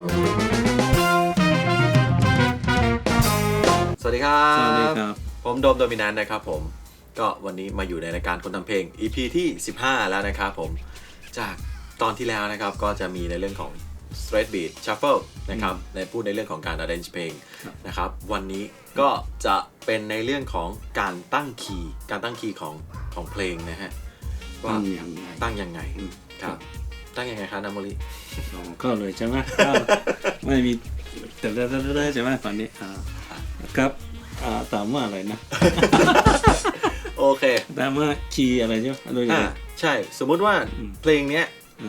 สวัสดีครับ สวัสดีครับ ผมโดมโดมินันต์นะครับผม ก็วันนี้มาอยู่ในรายการคนทำเพลง EP ที่ 15 แล้วนะครับผม จากตอนที่แล้วนะครับก็จะมีในเรื่องของ straight beat shuffle นะครับ ในพูดในเรื่องของการ arrange เพลงนะครับ วันนี้ก็จะเป็นในเรื่องของการตั้งคีย์ การตั้งคีย์ของของเพลงนะฮะ ว่าตั้งยังไงตั้งยังไงอืมครับ ตั้งยังไงครับนาโมริอ๋อก็เลยใช่ไหมก็ไม่มีแต่แต่แต่แต่ใช่ไหมตอนนี้อ่าครับอ่าถามว่าอะไรนะโอเคถามว่าคีย์อะไรใช่ไหมโดยอ่าใช่ สมมุติว่าอืมเพลงเนี้ย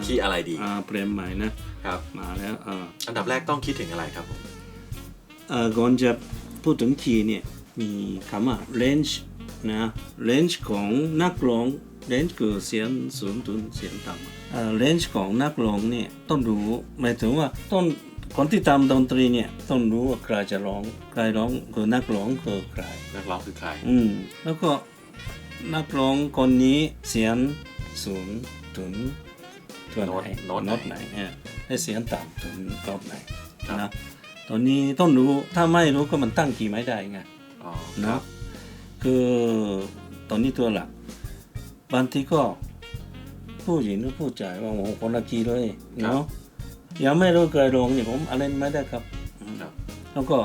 คีย์อะไรดีอ่าเปรมใหม่นะครับมาแล้วอ่าอันดับแรกต้องคิดถึงอะไรครับผมเอ่อก่อนจะพูดถึงคีย์เนี่ยมีคำว่า range นะ range ของนักร้อง range คือเสียงสูงถึงเสียงต่ำเอ่อ range ของนักร้องเนี่ยต้องรู้หมายถึงว่าต้องคนที่ทำดนตรีเนี่ยต้องรู้ว่าใครจะร้องใครร้องคือนักร้องคือใครนักร้องคือใครอืมแล้วก็นักร้องคนนี้เสียงสูงถึงตัวไหนโน้ตโน้ตไหนไหนเนี่ยให้เสียงต่ำถึงกรอบไหนครับนะตอนนี้ต้องรู้ถ้าไม่รู้ก็มันตั้งกี่ไม่ได้ไงอ๋อเนาะคือตอนนี้ตัวหลัก บางทีก็ผู้หญิงหรือผู้ชายว่าโอ้โหคนละกีเลยเนาะยังไม่รู้เคยลงเนี่ยผมอะไรไม่ได้ครับครับแล้วก็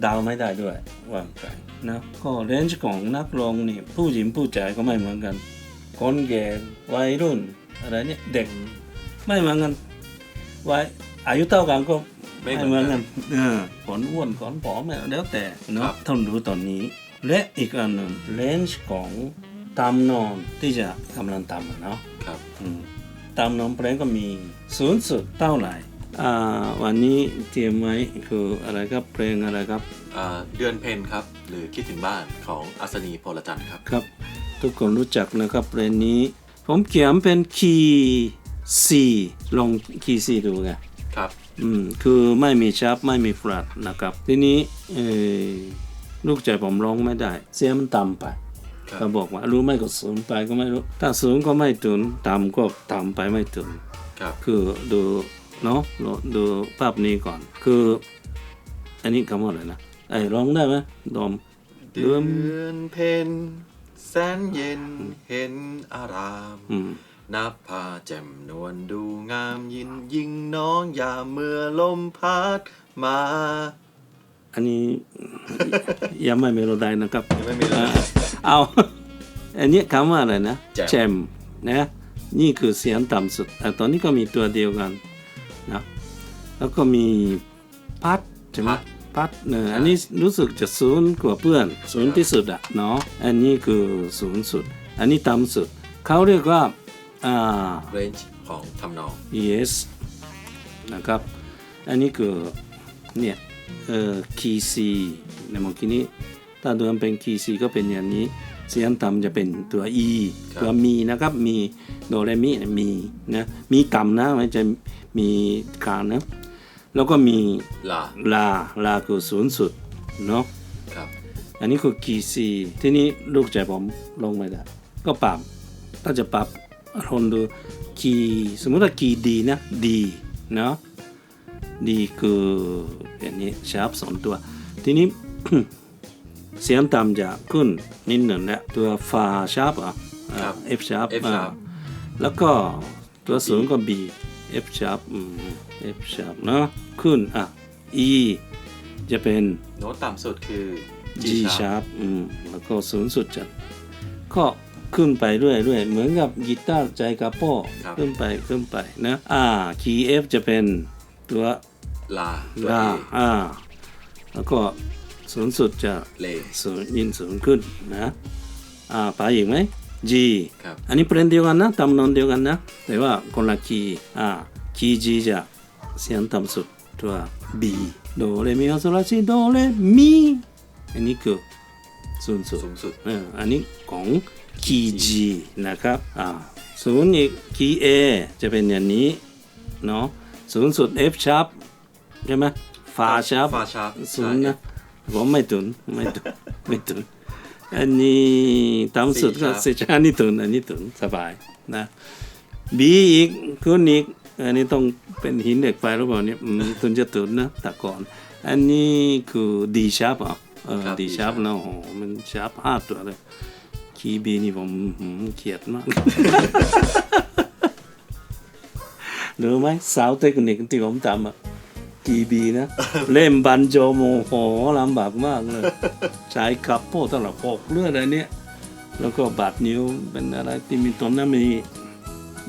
เดาวไม่ได้ด้วยว่าใครนะก็เรนจ์ของนักร้องนี่ผู้หญิงผู้ชายก็ไม่เหมือนกัน คนแก่วัยรุ่นอะไรเนี่ยเด็กไม่เหมือนกันวัยอายุเท่ากันก็ไม่ไม่เหเหมืมืออนนกักันนเออขนอ้วนขนผอมเนี่ยแล้วแต่ครัเนาะบต้องรู้ตอนนี้ และอีกอันหนึ่งเรนจ์ของ ตามนอนที่จะกำลังทำอะเนาะครับอืมตามน้องเพลงก็มีศูนย์สุดเท่าไหร่อ่าวันนี้เตรียมไว้คืออะไรครับเพลงอะไรครับอ่าเดือนเพนครับ หรือคิดถึงบ้านของอัศนีพลจันทร์ครับครับ ทุกคนรู้จักนะครับเพลงนี้ ผมเขียนเป็นคีย์ซีลองคีย์ซีดูไงครับอืมคือไม่มีชับไม่มีฟลัดนะครับ ทีนี้เอ่อลูกใจผมร้องไม่ได้ เสียงมันต่ำไป ครับเขาบอกว่ารู้ไหม่ก็สูงไปก็ไม่รู้ ถ้าสูงก็ไม่ถึงต่ำก็ต่ำไปไม่ถึงครับคือดูเนาะดูดูภาพนี้ก่อน คือ อันนี้คำว่าอะไรนะไอ้ร้องได้ไหมดอมเดือนเพนแสนเย็นเห็นอารามอืมนับพาแจ่มนวลดูงามยินยิ่งน้องยามเมื่อลมพัดมา อันนี้ ยังไม่เมโลไดนะครับ ยังไม่มีเลยเอา อันนี้คำว่าอะไรนะแจ่มมนะนี่คือเสียงต่ำสุดแต่ตอนนี้ก็มีตัวเดียวกันนะแล้วก็มีพัดใช่ไหมพัดเนี่ยอันนี้รู้สึกจะศูนย์กว่าเพื่อนศูนย์ที่สุดอะเนาะอันนี้คือศูนย์สุด อันนี้ต่ำสุด เขาเรียกว่าอ่า เรนจ์ของทำนอง yes นะครับ อันนี้คือเนี่ย เอ่อคีย์ซีในเมื่อกี้นี้ถ้าเดิมเป็นคีย์ซีก็เป็นอย่างนี้เสียงต่ำจะเป็นตัว e ครับตัวมีนะครับมีโดเรมิเนี่ยมีนะมีต่ำนะไม่ใช่มีกลางนะแล้วก็มีลาลาลาคือศูนย์สุดเนาะครับอันนี้คือคีย์ซีทีนี้ลูกใจผมลงไม่ได้ก็ปรับถ้าจะปรับลองดูคีย์สมมติว่าคีย์ดีนะดีเนาะ ดีคืออย่างนี้ชาร์ปสองตัว ทีนี้ เสียงต่ำจะขึ้นนิดหนึ่งแล้วตัวฟาชาร์ปอะอ่าครับ F sharp F อ่า sharp แล้วก็ตัวสูงก็ B F sharp อืม F sharp เนาะขึ้นอะ E จะเป็นโน้ตต่ำสุดคือ G sharp อืมแล้วก็ศูนย์สุดจะก็ขึ้นไปเรื่อยๆ เหมือนกับกีตาร์ใจกระโป้ขึ้นไปขึ้นไปนะอ่า key F จะเป็น ตัวลาตัวลาเออ่าแล้วก็ศูนย์สุดจะเลศูนย์ยินศูนย์ขึ้นนะอ่าไปอีกไหม G ครับอันนี้เพลงเดียวกันนะตำนองเดียวกันนะ แต่ว่าคนละคีย์อ่าคีย์ G จะเสียงต่ำสุดตัว B โดเรมีฟาโซลาซิโดเรมีอันนี้คือศูนย์สุดสูงสุดเอออันนี้ของคีย์ G นะครับอ่าศูนย์อีกคีย์ A จะเป็นอย่างนี้เนาะ ศูนย์สุด F sharp ใช่ไหมฟา sharp ฟาชาร์ปศูนย์นะผมไม่ถึงไม่ถึงไม่ถึงอันนี้ต่ำสุดก็เซชานี่ถึงอันนี้ถึงสบายนะ B อีกขึ้นอีกอันนี้ต้องเป็นหินเหล็กไฟหรือเปล่าเนี่ยอืมตุนจะตุนนะแต่ก่อน อันนี้คือดีชาร์ปอะเออครับดีชาร์ป D-sharp นะโอ้โหมันชาร์ปห้าตัวเลยคีย์บีนี่ผมหืมเกลียดมาก หรู้ไหมสาวเทคนิคที่ผมทำอะกีบีนะ เล่มบันโจโมโหลำบากมากเลย ใช้คัพโป้ตลอดหกเลือดอะไรเนี่ยแล้วก็บาดนิ้วเป็นอะไรที่มีตอนนั้นมี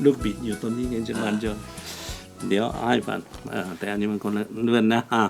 ลูกบิดอยู่ตรงนี้กันจะบันโจเดี๋ยวให้ฟันแต่อันนี้มันคนเรื่องนะอะ